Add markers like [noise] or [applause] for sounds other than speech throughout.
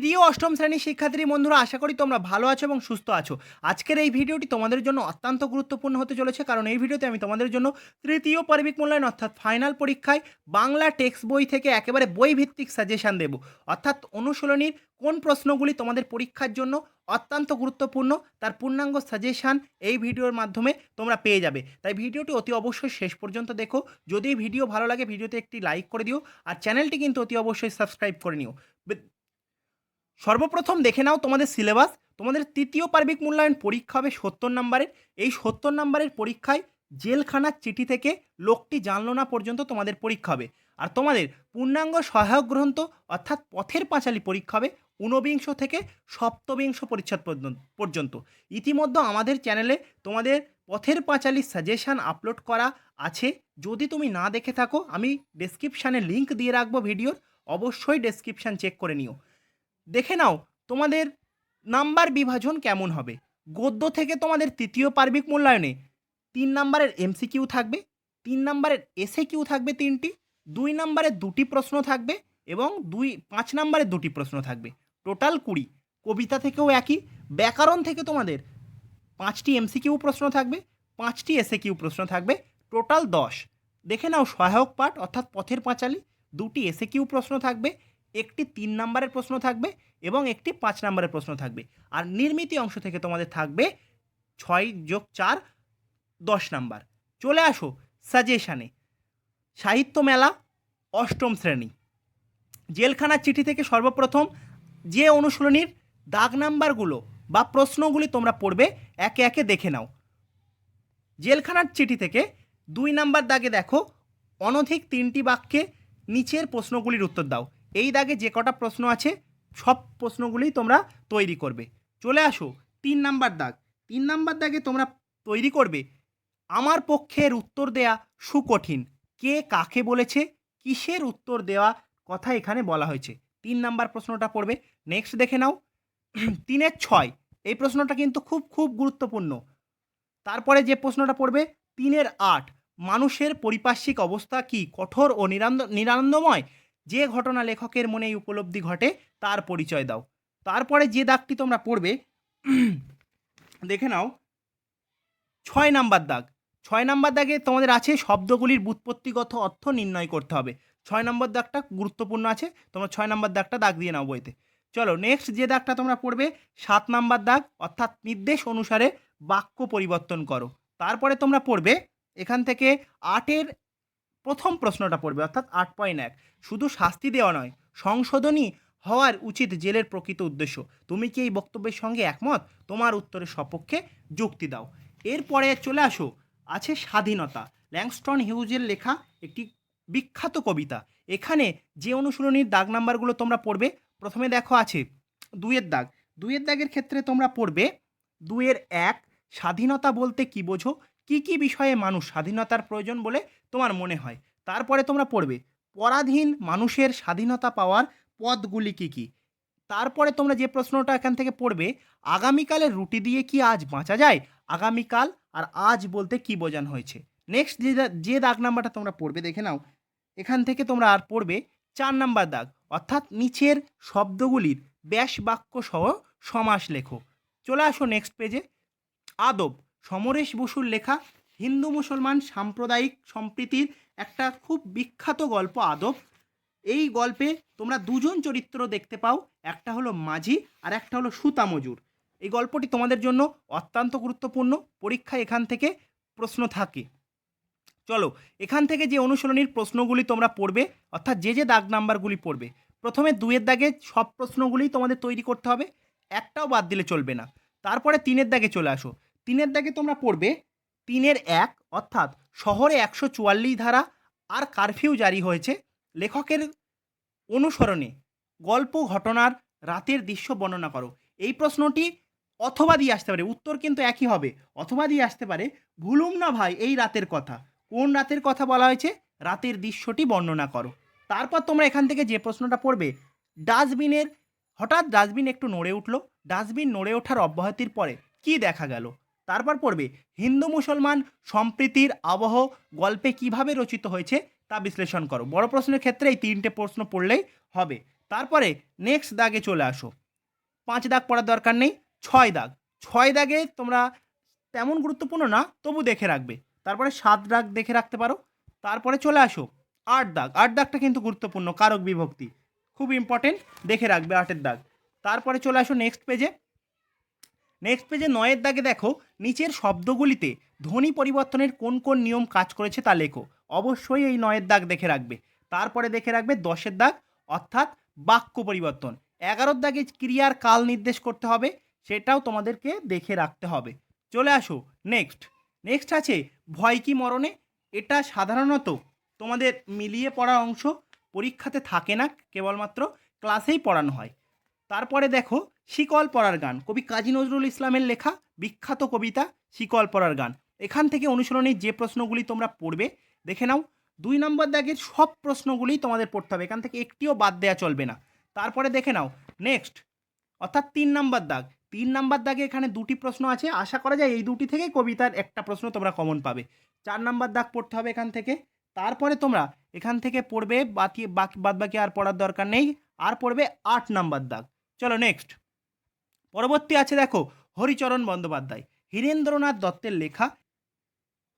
প্রিয় অষ্টম শ্রেণির শিক্ষার্থী বন্ধুরা, আশা করি তোমরা ভালো আছো এবং সুস্থ আছো। আজকের এই ভিডিওটি তোমাদের জন্য অত্যন্ত গুরুত্বপূর্ণ হতে চলেছে, কারণ এই ভিডিওতে আমি তোমাদের জন্য তৃতীয় পারিবিক মূল্যায়ন, অর্থাৎ ফাইনাল পরীক্ষায় বাংলা টেক্সট বই থেকে একেবারে বই ভিত্তিক সাজেশান দেব। অর্থাৎ অনুশীলনীর কোন প্রশ্নগুলি তোমাদের পরীক্ষার জন্য অত্যন্ত গুরুত্বপূর্ণ, তার পূর্ণাঙ্গ সাজেশান এই ভিডিওর মাধ্যমে তোমরা পেয়ে যাবে। তাই ভিডিওটি অতি অবশ্যই শেষ পর্যন্ত দেখো। যদি ভিডিও ভালো লাগে, ভিডিওতে একটি লাইক করে দিও, আর চ্যানেলটি কিন্তু অতি অবশ্যই সাবস্ক্রাইব করে নিও। সর্বপ্রথম দেখে নাও তোমাদের সিলেবাস। তোমাদের তৃতীয় পার্বিক মূল্যায়ন পরীক্ষা হবে সত্তর নম্বরের। এই সত্তর নম্বরের পরীক্ষায় জেলখানার চিঠি থেকে লোকটি জানলো না পর্যন্ত তোমাদের পরীক্ষা হবে। আর তোমাদের পূর্ণাঙ্গ সহায়ক গ্রন্থ অর্থাৎ পথের পাঁচালী পরীক্ষা হবে ঊনবিংশ থেকে সপ্তবিংশ পরিচ্ছদ পর্যন্ত- ইতিমধ্যে আমাদের চ্যানেলে তোমাদের পথের পাঁচালী সাজেশান আপলোড করা আছে। যদি তুমি না দেখে থাকো, আমি ডেসক্রিপশানে লিংক দিয়ে রাখব ভিডিওর। অবশ্যই ডেসক্রিপশান চেক করে নিও। দেখে নাও তোমাদের নাম্বার বিভাজন কেমন হবে। গদ্য থেকে তোমাদের তৃতীয় পার্বিক মূল্যায়নে তিন নাম্বারের এমসিকিউ থাকবে, তিন নাম্বারের এসে কিউ থাকবে তিনটি, দুই নাম্বারের দুটি প্রশ্ন থাকবে এবং দুই, পাঁচ নাম্বারের দুটি প্রশ্ন থাকবে। টোটাল কুড়ি। কবিতা থেকেও একই। ব্যাকরণ থেকে তোমাদের পাঁচটি এমসিকিউ প্রশ্ন থাকবে, পাঁচটি এসে কিউ প্রশ্ন থাকবে টোটাল দশ। দেখে নাও সহায়ক পাঠ অর্থাৎ পথের পাঁচালী, দুটি এসে কিউ প্রশ্ন থাকবে একটি তিন নাম্বারের প্রশ্ন থাকবে এবং একটি পাঁচ নাম্বারের প্রশ্ন থাকবে। আর নির্মিতি অংশ থেকে তোমাদের থাকবে ছয় যোগ চার, দশ নাম্বার। চলে আসো সাজেশানে। সাহিত্য মেলা, অষ্টম শ্রেণি। জেলখানার চিঠি থেকে সর্বপ্রথম যে অনুশীলনীর দাগ নাম্বারগুলো বা প্রশ্নগুলি তোমরা পড়বে, একে একে দেখে নাও। জেলখানার চিঠি থেকে দুই নাম্বার দাগে দেখো, অনধিক তিনটি বাক্যে নিচের প্রশ্নগুলির উত্তর দাও। এই দাগে যে কটা প্রশ্ন আছে, সব প্রশ্নগুলি তোমরা তৈরি করবে। চলে আসো, তিন নাম্বার দাগ। তিন নাম্বার দাগে তোমরা তৈরি করবে, আমার পক্ষের উত্তর দেয়া সুকঠিন। কে কাকে বলেছে, কিসের উত্তর দেওয়া কথা এখানে বলা হয়েছে। তিন নাম্বার প্রশ্নটা পড়বে। নেক্সট দেখে নাও। তিনের ছয়। এই প্রশ্নটা কিন্তু খুব খুব গুরুত্বপূর্ণ। তারপরে যে প্রশ্নটা পড়বে, তিনের আট। মানুষের পরিপার্শ্বিক অবস্থা কি? কঠোর ও নিরানন্দ নিরানন্দময়? যে ঘটনা লেখকের মনে এই উপলব্ধি ঘটে, তার পরিচয় দাও। তারপরে যে দাগটি তোমরা পড়বে, [clears throat] দেখে নাও। ছয় নাম্বার দাগ। ছয় নাম্বার দাগে তোমাদের আছে শব্দগুলির বুৎপত্তিগত অর্থ নির্ণয় করতে হবে। ছয় নম্বর দাগটা গুরুত্বপূর্ণ আছে, তোমরা ছয় নম্বর দাগটা দাগ দিয়ে নাও বইতে। চলো নেক্সট যে দাগটা তোমরা পড়বে, সাত নাম্বার দাগ, অর্থাৎ নির্দেশ অনুসারে বাক্য পরিবর্তন করো। তারপরে তোমরা পড়বে, এখান থেকে আটের প্রথম প্রশ্নটা পড়বে, অর্থাৎ আট পয়েন্ট এক। শুধু শাস্তি দেওয়া নয়, সংশোধনী হওয়ার উচিত জেলের প্রকৃত উদ্দেশ্য। তুমি কি এই বক্তব্যের সঙ্গে একমত? তোমার উত্তরের সপক্ষে যুক্তি দাও। এরপরে চলে আসো, আছে স্বাধীনতা। ল্যাংস্টন হিউজের লেখা একটি বিখ্যাত কবিতা। এখানে যে অনুশীলনীর দাগ নাম্বারগুলো তোমরা পড়বে, প্রথমে দেখো আছে দুয়ের দাগ। দুয়ের দাগের ক্ষেত্রে তোমরা পড়বে দুয়ের এক, স্বাধীনতা বলতে কি বোঝো? কি কি বিষয়ে মানুষ স্বাধীনতার প্রয়োজন বলে তোমার মনে হয়? তারপরে তোমরা পড়বে, পরাধীন মানুষের স্বাধীনতা পাওয়ার পথগুলি কি কি? তারপরে তোমরা যে প্রশ্নটা এখান থেকে পড়বে, আগামীকালের রুটি দিয়ে কি আজ বাঁচা যায়? আগামীকাল আর আজ বলতে কি বোঝানো হয়েছে? নেক্সট যে যে দাগ নাম্বারটা তোমরা পড়বে, দেখে নাও। এখান থেকে তোমরা আর পড়বে চার নাম্বার দাগ, অর্থাৎ নিচের শব্দগুলির ব্যাস বাক্য সহ সমাস লেখো। চলে আসো নেক্সট পেজে আদব, সমরেশ বসুর লেখা হিন্দু মুসলমান সাম্প্রদায়িক সম্প্রীতির একটা খুব বিখ্যাত গল্প আদব। এই গল্পে তোমরা দুজন চরিত্র দেখতে পাও, একটা হলো মাঝি আর একটা হলো সুতা মজুর। এই গল্পটি তোমাদের জন্য অত্যন্ত গুরুত্বপূর্ণ পরীক্ষায় এখান থেকে প্রশ্ন থাকে। চলো, এখান থেকে যে অনুশীলনীর প্রশ্নগুলি তোমরা পড়বে, অর্থাৎ যে যে দাগ নাম্বারগুলি পড়বে, প্রথমে দুয়ের দাগে সব প্রশ্নগুলি তোমাদের তৈরি করতে হবে, একটাও বাদ দিলে চলবে না। তারপরে তিনের দাগে চলে আসো। তিনের দাগে তোমরা পড়বে তিনের এক, অর্থাৎ শহরে একশো চুয়াল্লিশ ধারা আর কারফিউ জারি হয়েছে লেখকের অনুসরণে। গল্প, ঘটনার রাতের দৃশ্য বর্ণনা করো। এই প্রশ্নটি অথবা দিয়ে আসতে পারে, উত্তর কিন্তু একই হবে। অথবা দিয়ে আসতে পারে, ভুলুম না ভাই, এই রাতের কথা। কোন রাতের কথা বলা হয়েছে? রাতের দৃশ্যটি বর্ণনা করো। তারপর তোমরা এখান থেকে যে প্রশ্নটা পড়বে, ডাস্টবিনের, হঠাৎ ডাস্টবিন একটু নড়ে উঠল। ডাস্টবিন নড়ে ওঠার অব্যাহতির পরে কি দেখা গেল? তারপর পড়বে, হিন্দু মুসলমান সম্প্রীতির আবহ গল্পে কীভাবে রচিত হয়েছে তা বিশ্লেষণ করো। বড় প্রশ্নের ক্ষেত্রে এই তিনটে প্রশ্ন পড়লেই হবে। তারপরে নেক্সট দাগে চলে আসো। পাঁচ দাগ পড়ার দরকার নেই, ছয় দাগ। ছয় দাগে তোমরা তেমন গুরুত্বপূর্ণ না, তবু দেখে রাখবে। তারপরে সাত দাগ দেখে রাখতে পারো। তারপরে চলে আসো, আট দাগ। আট দাগটা কিন্তু গুরুত্বপূর্ণ, কারক বিভক্তি। খুব ইম্পর্টেন্ট দেখে রাখবে আটের দাগ। তারপরে চলে আসো নেক্সট পেজে নেক্সট পেজে নয়ের দাগে দেখো, নিচের শব্দগুলিতে ধ্বনি পরিবর্তনের কোন কোন নিয়ম কাজ করেছে তা লেখো। অবশ্যই এই নয়ের দাগ দেখে রাখবে। তারপরে দেখে রাখবে দশের দাগ, অর্থাৎ বাক্য পরিবর্তন। এগারোর দাগে ক্রিয়ার কাল নির্দেশ করতে হবে, সেটাও তোমাদেরকে দেখে রাখতে হবে। চলে আসো নেক্সট নেক্সট আছে ভয় কি মরণে? এটা সাধারণত তোমাদের মিলিয়ে পড়ার অংশ পরীক্ষাতে থাকে না, কেবলমাত্র ক্লাসেই পড়ানো হয়। তারপরে দেখো, শিকল পড়ার গান। কবি কাজী নজরুল ইসলামের লেখা বিখ্যাত কবিতা শিকল পড়ার গান। এখান থেকে অনুসরণের যে প্রশ্নগুলি তোমরা পড়বে, দেখে নাও। দুই নম্বর দাগের সব প্রশ্নগুলি তোমাদের পড়তে হবে। এখান থেকে একটিও বাদ দেওয়া চলবে না। তারপরে দেখে নাও। নেক্সট অর্থাৎ তিন নাম্বার দাগ। তিন নাম্বার দাগে এখানে দুটি প্রশ্ন আছে। আশা করা যায় এই দুটি থেকে কবিতার একটা প্রশ্ন তোমরা কমন পাবে। চার নাম্বার দাগ পড়তে হবে এখান থেকে। তারপরে তোমরা এখান থেকে পড়বে, বাকি বাদ বাকি আর পড়ার দরকার নেই। আর পড়বে আট নাম্বার দাগ। চলো নেক্সট পরবর্তী আছে দেখো হরিচরণ বন্দ্যোপাধ্যায়, হীরেন্দ্রনাথ দত্তের লেখা।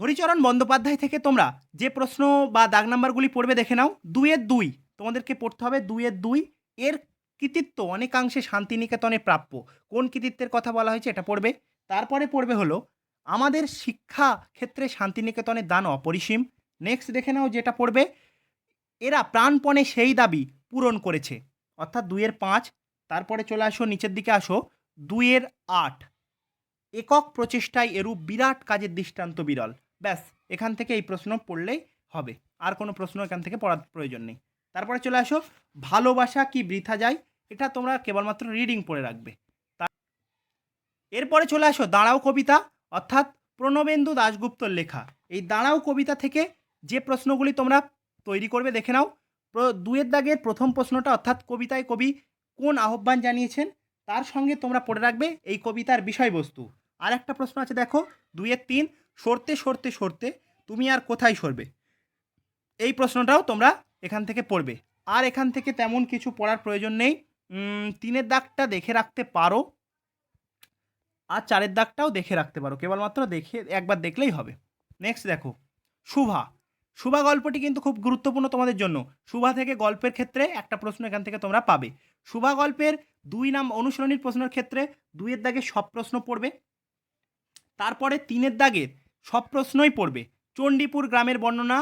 হরিচরণ বন্দ্যোপাধ্যায় থেকে তোমরা যে প্রশ্ন বা দাগ নাম্বারগুলি পড়বে দেখে নাও। দুইয়ের দুই, তোমাদেরকে পড়তে হবে দুইয়ের দুই। এর কৃতিত্ব অনেকাংশে শান্তিনিকেতনে প্রাপ্য। কোন কৃতিত্বের কথা বলা হয়েছে এটা পড়বে। তারপরে পড়বে হলো, আমাদের শিক্ষা ক্ষেত্রে শান্তিনিকেতনের দান অপরিসীম। নেক্সট দেখে নাও যেটা পড়বে। এরা প্রাণপণে সেই দাবি পূরণ করেছে। অর্থাৎ দুইয়ের পাঁচ তারপরে চলে আসো, নিচের দিকে আসো। দুইয়ের আট। একক প্রচেষ্টায় এরূপ বিরাট কাজের দৃষ্টান্ত বিরল। ব্যাস, এখান থেকে এই প্রশ্ন পড়লেই হবে। আর কোনো প্রশ্ন এখান থেকে পড়ার প্রয়োজন নেই। তারপরে চলে আসো, ভালোবাসা কি বৃথা যায়? এটা তোমরা কেবলমাত্র রিডিং পড়ে রাখবে। এরপরে চলে আসো, দাঁড়াও কবিতা, অর্থাৎ প্রণবেন্দু দাশগুপ্তর লেখা। এই দাঁড়াও কবিতা থেকে যে প্রশ্নগুলি তোমরা তৈরি করবে, দেখে নাও। দুয়ের দাগের প্রথম প্রশ্নটা, অর্থাৎ কবিতায় কবি কোন আহ্বান জানিয়েছেন, তার সঙ্গে তোমরা পড়ে রাখবে এই কবিতার বিষয়বস্তু। আর একটা প্রশ্ন আছে, দেখো দুইয়ের তিন, সরতে সরতে সরতে, তুমি আর কোথায় সরবে? এই প্রশ্নটাও তোমরা এখান থেকে পড়বে। আর এখান থেকে তেমন কিছু পড়ার প্রয়োজন নেই। তিনের দাগটা দেখে রাখতে পারো, আর চারের দাগটাও দেখে রাখতে পারো। কেবলমাত্র দেখে, একবার দেখলেই হবে। নেক্সট দেখো, শুভা শুভা গল্পটি কিন্তু খুব গুরুত্বপূর্ণ তোমাদের জন্য। শুভা থেকে গল্পের ক্ষেত্রে একটা প্রশ্ন এখান থেকে তোমরা পাবে। শুভা গল্পের দুই নাম অনুসরণীর প্রশ্নের ক্ষেত্রে দুইয়ের দাগে সব প্রশ্ন পড়বে, তারপরে তিনের দাগের সব প্রশ্নই পড়বে। চণ্ডীপুর গ্রামের বর্ণনা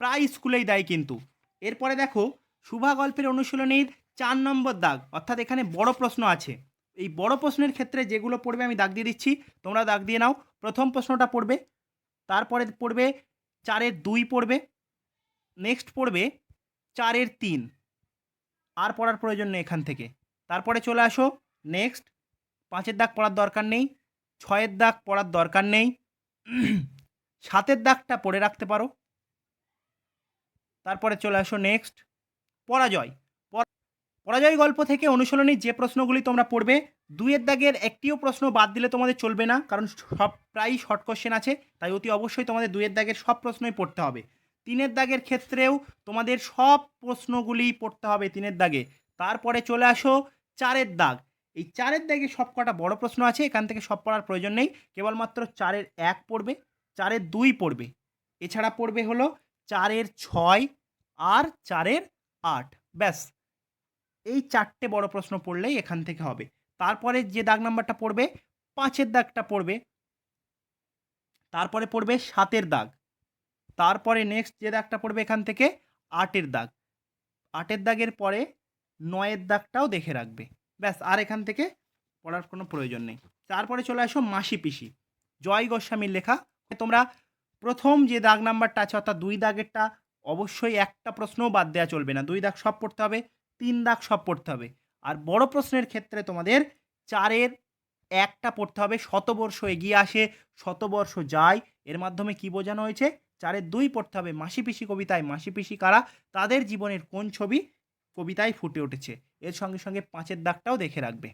প্রায় স্কুলেই দেয় কিন্তু। এরপরে দেখো, শুভা গল্পের অনুশীলনীর চার নম্বর দাগ, অর্থাৎ এখানে বড় প্রশ্ন আছে। এই বড় প্রশ্নের ক্ষেত্রে যেগুলো পড়বে আমি দাগ দিয়ে দিচ্ছি, তোমরা দাগ দিয়ে নাও। প্রথম প্রশ্নটা পড়বে, তারপরে পড়বে চারের দুই পড়বে নেক্সট পড়বে চারের তিন। আর পড়ার প্রয়োজন নেই এখান থেকে। তারপরে চলে আসো নেক্সট পাঁচের দাগ পড়ার দরকার নেই, ছয়ের দাগ পড়ার দরকার নেই, [clears throat] সাতের দাগটা পড়ে রাখতে পারো। তারপরে চলে আসো নেক্সট পরাজয়। পর- পরাজয় গল্প থেকে অনুশীলনী যে প্রশ্নগুলি তোমরা পড়বে, দুইয়ের দাগের একটিও প্রশ্ন বাদ দিলে তোমাদের চলবে না, কারণ সব প্রায়ই শর্ট কোশ্চেন আছে, তাই অতি অবশ্যই তোমাদের দুইয়ের দাগের সব প্রশ্নই পড়তে হবে। তিনের দাগের ক্ষেত্রেও তোমাদের সব প্রশ্নগুলি পড়তে হবে তিনের দাগে। তারপরে চলে আসো চারের দাগ। এই চারের দাগে সব কটা বড় প্রশ্ন আছে, এখান থেকে সব পড়ার প্রয়োজন নেই, কেবলমাত্র চারের এক পড়বে, চারের দুই পড়বে। এছাড়া পড়বে হলো চারের ছয় আর চারের আট। ব্যাস। এই চারটে বড় প্রশ্ন পড়লেই এখান থেকে হবে। তারপরে যে দাগ নাম্বারটা পড়বে, পাঁচের দাগটা পড়বে, তারপরে পড়বে সাতের দাগ। তারপরে নেক্সট যে দাগটা পড়বে এখান থেকে, আটের দাগ। আটের দাগের পরে নয়ের দাগটাও দেখে রাখবে। ব্যাস, আর এখান থেকে পড়ার কোনো প্রয়োজন নেই। তারপরে চলে আসো মাসি পিসি। জয় গোস্বামীর লেখা। তোমরা প্রথম যে দাগ নাম্বারটা আছে, অর্থাৎ দুই দাগেরটা, অবশ্যই একটা প্রশ্নও বাদ দেওয়া চলবে না। দুই দাগ সব পড়তে হবে। দাগ সব পড়তে হবে। আর বড় প্রশ্নের ক্ষেত্রে তোমাদের চারের একটা পড়তে হবে। শতবর্ষ এগিয়ে আসে, শতবর্ষ যায়। এর মাধ্যমে কি বোঝানো হয়েছে? চারের দুই পড়তে হবে। মাসি পিসি কবিতায় মাসি পিসি কারা? তাদের জীবনের কোন ছবি কবিতায় ফুটে উঠেছে? এর সঙ্গে সঙ্গে পাঁচের দাগটাও দেখে রাখবে।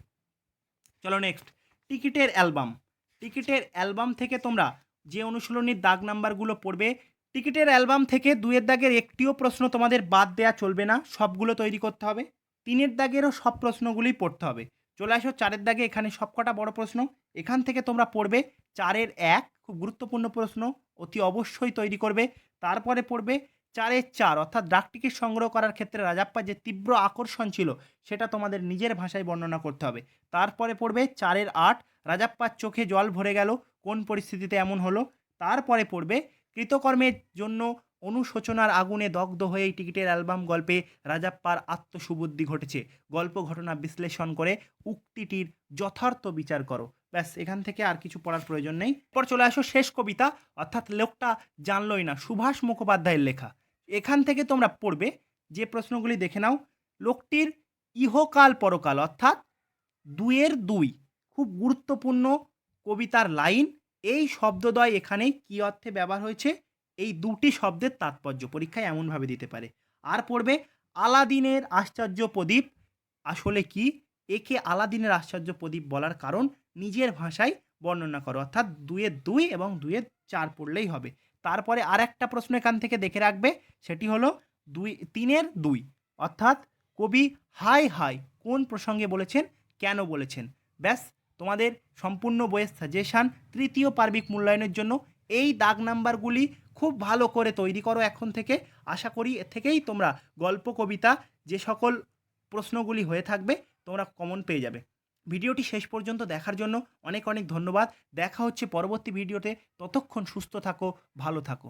চলো নেক্সট টিকিটের অ্যালবাম। টিকিটের অ্যালবাম থেকে তোমরা যে অনুশীলনীর দাগ নাম্বারগুলো পড়বে টিকিটের অ্যালবাম থেকে দুয়ের দাগের একটিও প্রশ্ন তোমাদের বাদ দেওয়া চলবে না, সবগুলো তৈরি করতে হবে। তিনের দাগেরও সব প্রশ্নগুলোই পড়তে হবে। চলে আসো, চারের দাগে এখানে সবকটা বড় প্রশ্ন। এখান থেকে তোমরা পড়বে, চারের এক, খুব গুরুত্বপূর্ণ প্রশ্ন, অতি অবশ্যই তৈরি করবে। তারপরে পড়বে, চারের চার, অর্থাৎ ডাক টিকিট সংগ্রহ করার ক্ষেত্রে রাজাপ্পা যে তীব্র আকর্ষণ ছিল, সেটা তোমাদের নিজের ভাষায় বর্ণনা করতে হবে। তারপরে পড়বে, চারের আট, রাজাপ্পার চোখে জল ভরে গেল, কোন পরিস্থিতিতে এমন হলো? তারপরে পড়বে কৃতকর্মের জন্য অনুশোচনার আগুনে দগ্ধ হয়ে টিকিটের অ্যালবাম গল্পে রাজাপ্পার আত্মসুবুদ্ধি ঘটেছে। গল্প ঘটনা বিশ্লেষণ করে উক্তিটির যথার্থ বিচার করো। ব্যাস, এখান থেকে আর কিছু পড়ার প্রয়োজন নেই। এরপর চলে আসো শেষ কবিতা, অর্থাৎ লোকটা জানলই না, সুভাষ মুখোপাধ্যায়ের লেখা। এখান থেকে তোমরা পড়বে, যে প্রশ্নগুলি দেখে নাও। লোকটির ইহকাল পরকাল, অর্থাৎ দুয়ের দুই, খুব গুরুত্বপূর্ণ কবিতার লাইন এই শব্দদ্বয় এখানে কী অর্থে ব্যবহার হয়েছে? এই দুটি শব্দের তাৎপর্য পরীক্ষায় এমনভাবে দিতে পারে। আর পড়বে, আলাদিনের আশ্চর্য প্রদীপ। আসলে কি? একে আলাদিনের আশ্চর্য প্রদীপ বলার কারণ নিজের ভাষায় বর্ণনা করো। অর্থাৎ দুয়ের দুই এবং দুয়ের চার পড়লেই হবে। তারপরে আর একটা প্রশ্ন এখান থেকে দেখে রাখবে, সেটি হলো দুই, তিনের দুই। অর্থাৎ কবি হাই হাই কোন প্রসঙ্গে বলেছেন, কেন বলেছেন? ব্যাস তোমাদের সম্পূর্ণ বইয়ের সাজেশান তৃতীয় পার্বিক মূল্যায়নের জন্য এই দাগ নাম্বারগুলি খুব ভালো করে তৈরি করো এখন থেকে। আশা করি এর থেকেই তোমরা গল্প, কবিতা যে সকল প্রশ্নগুলি হয়ে থাকবে তোমরা কমন পেয়ে যাবে। ভিডিওটি শেষ পর্যন্ত দেখার জন্য অনেক অনেক ধন্যবাদ। দেখা হচ্ছে পরবর্তী ভিডিওতে। ততক্ষণ সুস্থ থাকো, ভালো থাকো।